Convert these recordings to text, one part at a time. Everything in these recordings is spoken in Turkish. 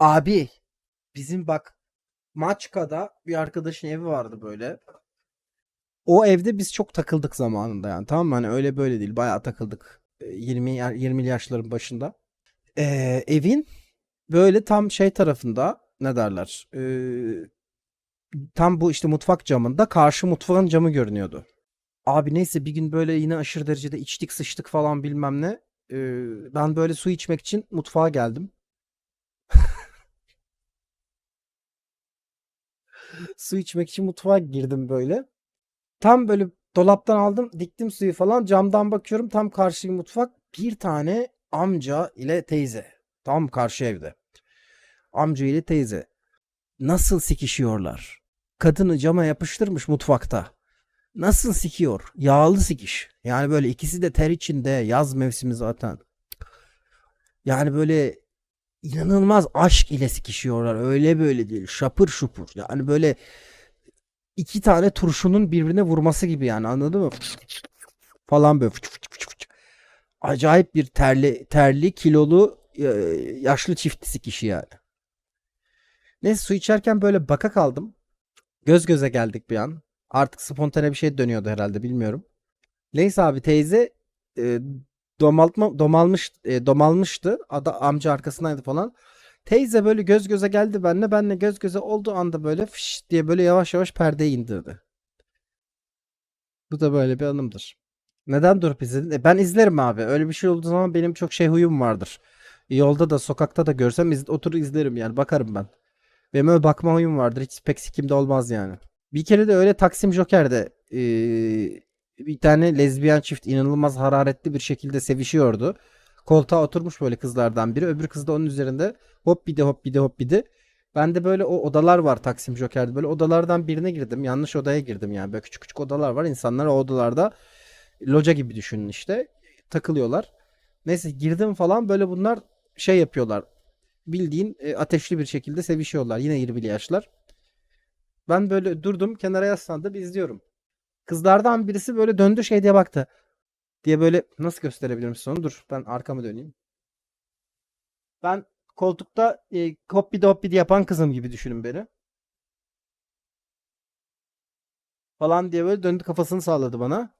Abi bizim bak Maçka'da bir arkadaşın evi vardı böyle. O evde biz çok takıldık zamanında yani tamam mı? Hani öyle böyle değil bayağı takıldık. Ee, 20 ya- 20'li yaşların başında. Ee, evin böyle tam şey tarafında ne derler? Ee, tam bu işte mutfak camında karşı mutfağın camı görünüyordu. Abi neyse bir gün böyle yine aşırı derecede içtik sıçtık falan bilmem ne. Ee, ben böyle su içmek için mutfağa geldim. Su içmek için mutfağa girdim böyle. Tam böyle dolaptan aldım, diktim suyu falan. Camdan bakıyorum tam karşı mutfak. Bir tane amca ile teyze. Tam karşı evde. Amca ile teyze. Nasıl sikişiyorlar? Kadını cama yapıştırmış mutfakta. Nasıl sikiyor? Yağlı sikiş. Yani böyle ikisi de ter içinde. Yaz mevsimi zaten. Yani böyle inanılmaz aşk ile sikişiyorlar. Öyle böyle değil. Şapır şupur. Yani böyle iki tane turşunun birbirine vurması gibi yani anladın mı? Falan böyle. Acayip bir terli, terli, kilolu, e, yaşlı çiftisi kişi yani. Neyse su içerken böyle baka kaldım. Göz göze geldik bir an. Artık spontane bir şey dönüyordu herhalde bilmiyorum. Neyse abi teyze e, domaltma domalmış e, domalmıştı. Ada amca arkasındaydı falan. Teyze böyle göz göze geldi benle. Benle göz göze olduğu anda böyle fış diye böyle yavaş yavaş perdeyi indirdi. Bu da böyle bir anımdır. Neden durup izledin? E, ben izlerim abi. Öyle bir şey olduğu zaman benim çok şey huyum vardır. Yolda da sokakta da görsem iz, oturur izlerim yani. Bakarım ben. Benim öyle bakma huyum vardır. Hiç pek sikimde olmaz yani. Bir kere de öyle Taksim Joker'de bir tane lezbiyen çift inanılmaz hararetli bir şekilde sevişiyordu. Koltuğa oturmuş böyle kızlardan biri. Öbür kız da onun üzerinde hop bir de hop bir de hop bir de. Ben de böyle o odalar var Taksim Joker'de. Böyle odalardan birine girdim. Yanlış odaya girdim yani. Böyle küçük küçük odalar var. İnsanlar o odalarda loca gibi düşünün işte. Takılıyorlar. Neyse girdim falan böyle bunlar şey yapıyorlar. Bildiğin e, ateşli bir şekilde sevişiyorlar. Yine 20'li yaşlar. Ben böyle durdum kenara yaslandım izliyorum. Kızlardan birisi böyle döndü şey diye baktı. Diye böyle nasıl gösterebilirim size onu? Dur ben arkamı döneyim. Ben koltukta e, hoppidi hoppidi yapan kızım gibi düşünün beni. Falan diye böyle döndü kafasını salladı bana.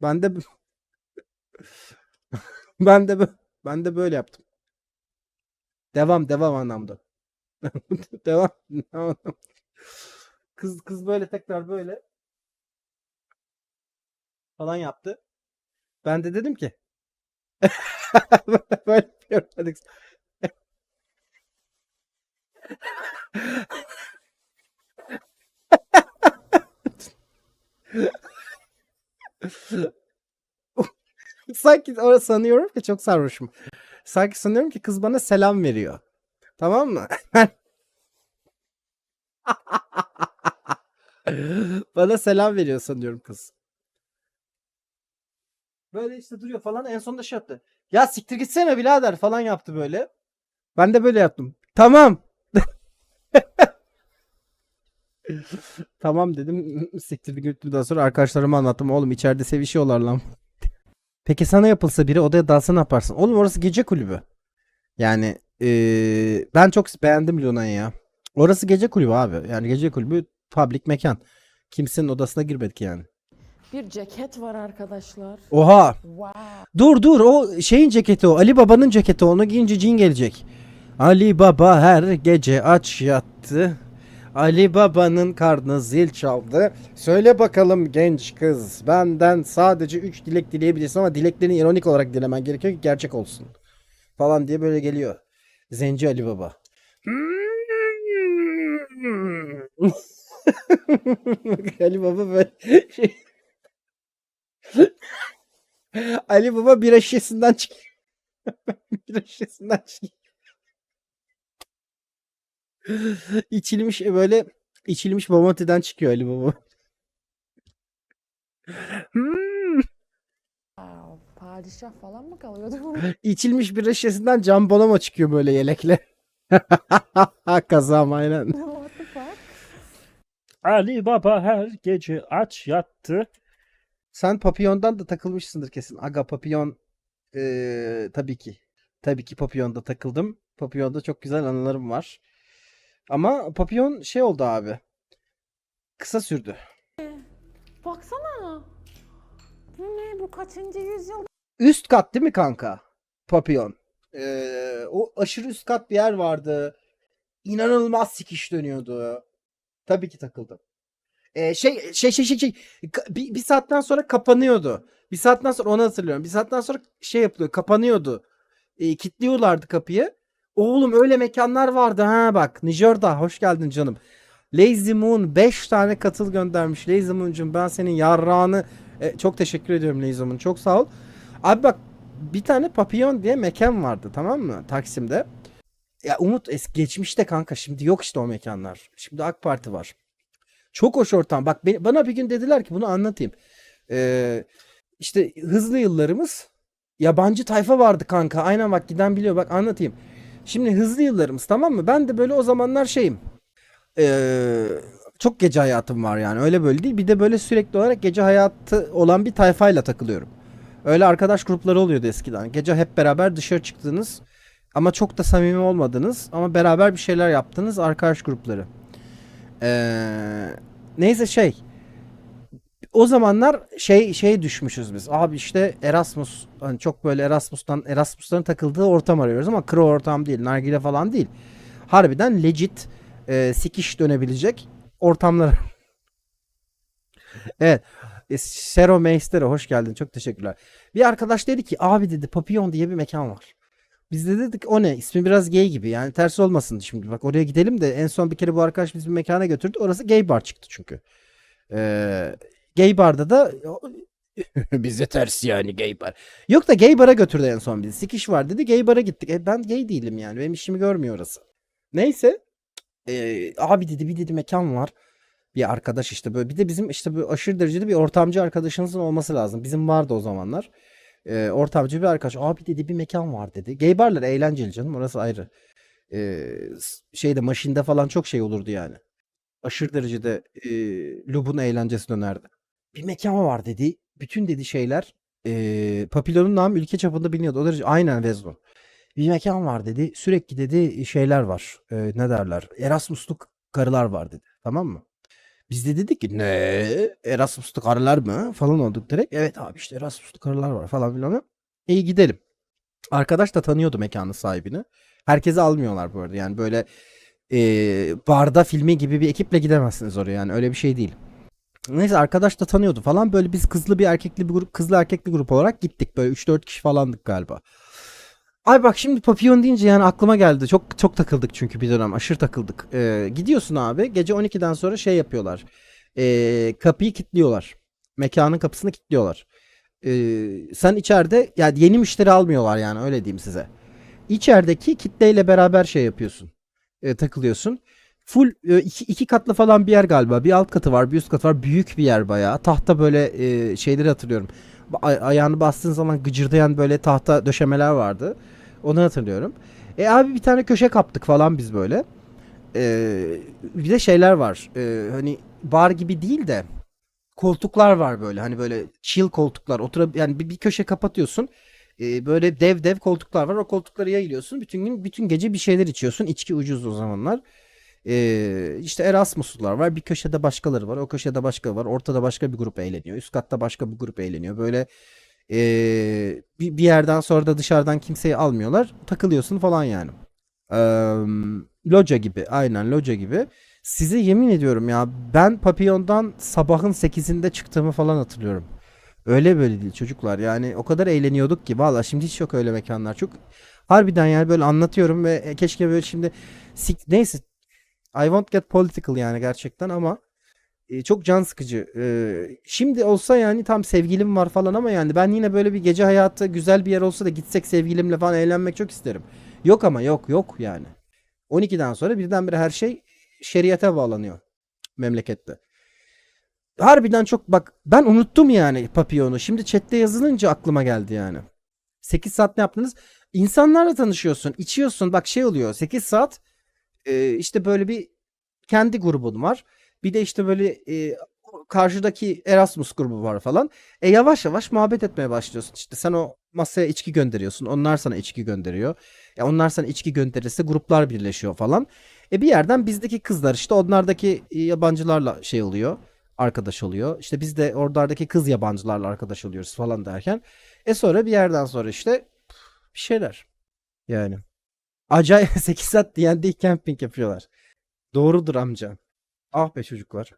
Ben de ben de ben de böyle yaptım. Devam devam anlamda. Devam. devam. Kız kız böyle tekrar böyle falan yaptı. Ben de dedim ki böyle yapıyorum. Hadi. Sanki orası sanıyorum ki çok sarhoşum. Sanki sanıyorum ki kız bana selam veriyor. Tamam mı? Bana selam veriyor sanıyorum kız. Böyle işte duruyor falan en sonunda şey yaptı. Ya siktir gitsene birader falan yaptı böyle. Ben de böyle yaptım. Tamam. Tamam dedim. Siktir gittim daha sonra arkadaşlarıma anlattım. Oğlum içeride sevişiyorlar lan. Peki sana yapılsa biri odaya dalsa ne yaparsın? Oğlum orası gece kulübü. Yani eee, ben çok beğendim Luna'yı ya. Orası gece kulübü abi. Yani gece kulübü public mekan. Kimsenin odasına girmedik yani. Bir ceket var arkadaşlar. Oha. Wow. Dur dur o şeyin ceketi o. Ali Baba'nın ceketi onu giyince cin gelecek. Ali Baba her gece aç yattı. Ali Baba'nın karnı zil çaldı. Söyle bakalım genç kız. Benden sadece 3 dilek dileyebilirsin ama dileklerini ironik olarak dilemen gerekiyor ki gerçek olsun. Falan diye böyle geliyor. Zenci Ali Baba. Ali Baba böyle şey. Ali Baba bira şişesinden çıkıyor. bira şişesinden çıkıyor. İçilmiş e, böyle içilmiş bomonti'den çıkıyor Ali Baba. Hmm. Wow. Padişah falan mı kalıyordu? İçilmiş bira şişesinden Can Bonomo çıkıyor böyle yelekle. Kazam aynen. Ali Baba her gece aç yattı. Sen Papillon'dan da takılmışsındır kesin. Aga Papillon eee, tabii ki. Tabii ki Papillon'da takıldım. Papillon'da çok güzel anılarım var. Ama Papillon şey oldu abi. Kısa sürdü. Baksana. Bu ne? Bu kaçıncı yüzyıl? Üst kat değil mi kanka? Papillon. Ee, o aşırı üst kat bir yer vardı. İnanılmaz sikiş dönüyordu. Tabii ki takıldım. Ee, şey şey şey şey, şey bir, bir saatten sonra kapanıyordu. Bir saatten sonra onu hatırlıyorum. Bir saatten sonra şey yapılıyor, kapanıyordu. Ee, kilitliyorlardı kapıyı. Oğlum öyle mekanlar vardı ha bak. Nijer'da hoş geldin canım. Lazy Moon 5 tane katıl göndermiş. Lazy Moon'cum ben senin yarrağını e, çok teşekkür ediyorum Lazy Moon. Çok sağ ol. Abi bak bir tane Papillon diye mekan vardı tamam mı Taksim'de. Ya Umut es geçmişte kanka şimdi yok işte o mekanlar. Şimdi AK Parti var. Çok hoş ortam. Bak be- bana bir gün dediler ki bunu anlatayım. Ee, işte hızlı yıllarımız yabancı tayfa vardı kanka. Aynen bak giden biliyor bak anlatayım. Şimdi hızlı yıllarımız tamam mı? Ben de böyle o zamanlar şeyim. Ee, çok gece hayatım var yani öyle böyle değil. Bir de böyle sürekli olarak gece hayatı olan bir tayfayla takılıyorum. Öyle arkadaş grupları oluyordu eskiden. Gece hep beraber dışarı çıktınız ama çok da samimi olmadınız ama beraber bir şeyler yaptınız arkadaş grupları. Ee, neyse şey o zamanlar şey şey düşmüşüz biz. Abi işte Erasmus hani çok böyle Erasmus'tan Erasmus'ların takıldığı ortam arıyoruz ama kro ortam değil, nargile falan değil. Harbiden legit e, sikiş dönebilecek ortamlar. evet. E, Sero Meister'e hoş geldin. Çok teşekkürler. Bir arkadaş dedi ki abi dedi Papillon diye bir mekan var. Biz de dedik o ne? İsmi biraz gay gibi. Yani ters olmasın şimdi. Bak oraya gidelim de en son bir kere bu arkadaş bizi bir mekana götürdü. Orası gay bar çıktı çünkü. Ee, gay barda da bize ters yani gay bar. Yok da gay bara götürdü en son bizi. Sikiş var dedi. Gay bara gittik. E, ben gay değilim yani. Benim işimi görmüyor orası. Neyse. Ee, abi dedi bir dedi mekan var. Bir arkadaş işte böyle. Bir de bizim işte böyle aşırı derecede bir ortamcı arkadaşınızın olması lazım. Bizim vardı o zamanlar. Ee, ortamcı bir arkadaş. Abi dedi bir mekan var dedi. Gay barlar eğlenceli canım. Orası ayrı. S- şeyde maşinde falan çok şey olurdu yani. Aşırı derecede e, Lub'un eğlencesi dönerdi. Bir mekan var dedi. Bütün dedi şeyler e, Papillon'un namı ülke çapında biliniyordu. O derece aynen Vezno. Bir mekan var dedi. Sürekli dedi şeyler var. E, ne derler? Erasmusluk karılar var dedi. Tamam mı? Biz de dedik ki ne Erasmus'lu karılar mı falan olduk direkt. Evet abi işte Erasmus'lu karılar var falan filan. İyi gidelim. Arkadaş da tanıyordu mekanın sahibini. Herkesi almıyorlar bu arada. Yani böyle e, barda filmi gibi bir ekiple gidemezsiniz oraya. Yani öyle bir şey değil. Neyse arkadaş da tanıyordu falan. Böyle biz kızlı bir erkekli bir grup, kızlı erkekli grup olarak gittik. Böyle 3-4 kişi falandık galiba. Ay bak şimdi papyon deyince yani aklıma geldi. Çok çok takıldık çünkü bir dönem. Aşırı takıldık. Ee, gidiyorsun abi. Gece 12'den sonra şey yapıyorlar. Ee, kapıyı kilitliyorlar. Mekanın kapısını kilitliyorlar. Ee, sen içeride yani yeni müşteri almıyorlar yani öyle diyeyim size. İçerideki kitleyle beraber şey yapıyorsun. Ee, takılıyorsun. Full e, iki, iki katlı falan bir yer galiba. Bir alt katı var, bir üst katı var. Büyük bir yer bayağı. Tahta böyle e, şeyleri hatırlıyorum. Ay- ayağını bastığın zaman gıcırdayan böyle tahta döşemeler vardı. Onu hatırlıyorum. E abi bir tane köşe kaptık falan biz böyle. Ee, bir de şeyler var. Ee, hani bar gibi değil de koltuklar var böyle. Hani böyle chill koltuklar. Otura yani bir, bir köşe kapatıyorsun. Ee, böyle dev dev koltuklar var. O koltuklara yayılıyorsun. Bütün gün bütün gece bir şeyler içiyorsun. İçki ucuz o zamanlar. Ee, işte Erasmus'lular var. Bir köşede başkaları var. O köşede başka var. Ortada başka bir grup eğleniyor. Üst katta başka bir grup eğleniyor. Böyle ee, bir, bir yerden sonra da dışarıdan kimseyi almıyorlar. Takılıyorsun falan yani. Eee, loca gibi. Aynen loca gibi. Size yemin ediyorum ya ben Papillon'dan sabahın 8'inde çıktığımı falan hatırlıyorum. Öyle böyle değil çocuklar. Yani o kadar eğleniyorduk ki valla şimdi hiç yok öyle mekanlar. Çok harbiden yani böyle anlatıyorum ve e, keşke böyle şimdi neyse I won't get political yani gerçekten ama e, çok can sıkıcı. E, şimdi olsa yani tam sevgilim var falan ama yani ben yine böyle bir gece hayatı güzel bir yer olsa da gitsek sevgilimle falan eğlenmek çok isterim. Yok ama yok yok yani. 12'den sonra birdenbire her şey şeriate bağlanıyor memlekette. Harbiden çok bak ben unuttum yani Papillon'u. Şimdi chatte yazılınca aklıma geldi yani. 8 saat ne yaptınız? İnsanlarla tanışıyorsun, içiyorsun. Bak şey oluyor. 8 saat e, işte böyle bir kendi grubun var. Bir de işte böyle e, Karşıdaki Erasmus grubu var falan. E yavaş yavaş muhabbet etmeye başlıyorsun. İşte sen o masaya içki gönderiyorsun. Onlar sana içki gönderiyor. Ya onlar sana içki gönderirse gruplar birleşiyor falan. E bir yerden bizdeki kızlar işte onlardaki e, yabancılarla şey oluyor. Arkadaş oluyor. İşte biz de oradaki kız yabancılarla arkadaş oluyoruz falan derken. E sonra bir yerden sonra işte bir şeyler. Yani. Acayip 8 saat D&D camping yapıyorlar. Doğrudur amca. Ah be çocuklar.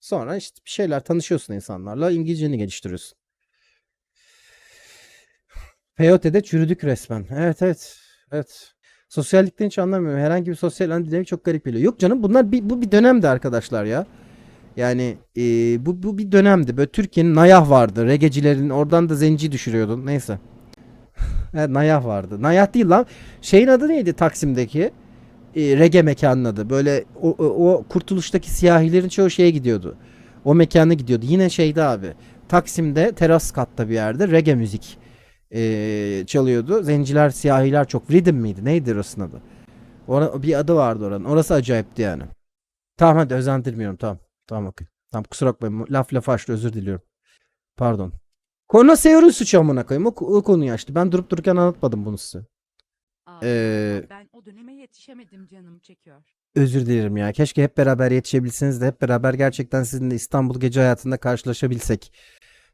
Sonra işte bir şeyler tanışıyorsun insanlarla. İngilizceni geliştiriyorsun. Peyote'de çürüdük resmen. Evet evet. Evet. Sosyallikten hiç anlamıyorum. Herhangi bir sosyal dinamik çok garip geliyor. Yok canım bunlar bir, bu bir dönemdi arkadaşlar ya. Yani e, bu, bu bir dönemdi. Böyle Türkiye'nin Nayah vardı. Regecilerin oradan da zenci düşürüyordun. Neyse. evet, Nayah vardı. Nayah değil lan. Şeyin adı neydi Taksim'deki? E, rege mekanın adı. Böyle o, o, kurtuluştaki siyahilerin çoğu şeye gidiyordu. O mekana gidiyordu. Yine şeyde abi. Taksim'de teras katta bir yerde rege müzik e, çalıyordu. Zenciler, siyahiler çok. Rhythm miydi? Neydi orasının adı? Ora, bir adı vardı oranın. Orası acayipti yani. Tamam hadi özendirmiyorum. Tamam. Tamam okey. Tamam kusura bakmayın. Laf lafa açtı özür diliyorum. Pardon. Konu Seyor'un suçu amına koyayım. O, o konuyu açtı. Ben durup dururken anlatmadım bunu size. Ee, ben o döneme yetişemedim canım çekiyor. Özür dilerim ya. Keşke hep beraber yetişebilseniz de hep beraber gerçekten sizinle İstanbul gece hayatında karşılaşabilsek.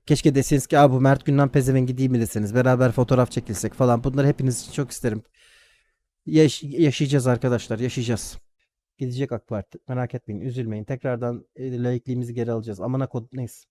Keşke deseniz ki Aa, bu Mert Gündan pezevengi değil mi deseniz. Beraber fotoğraf çekilsek falan. Bunları hepiniz için çok isterim. Yaş- yaşayacağız arkadaşlar. Yaşayacağız. Gidecek AK Parti. Merak etmeyin. Üzülmeyin. Tekrardan e, laikliğimizi geri alacağız. Amına kod neyse.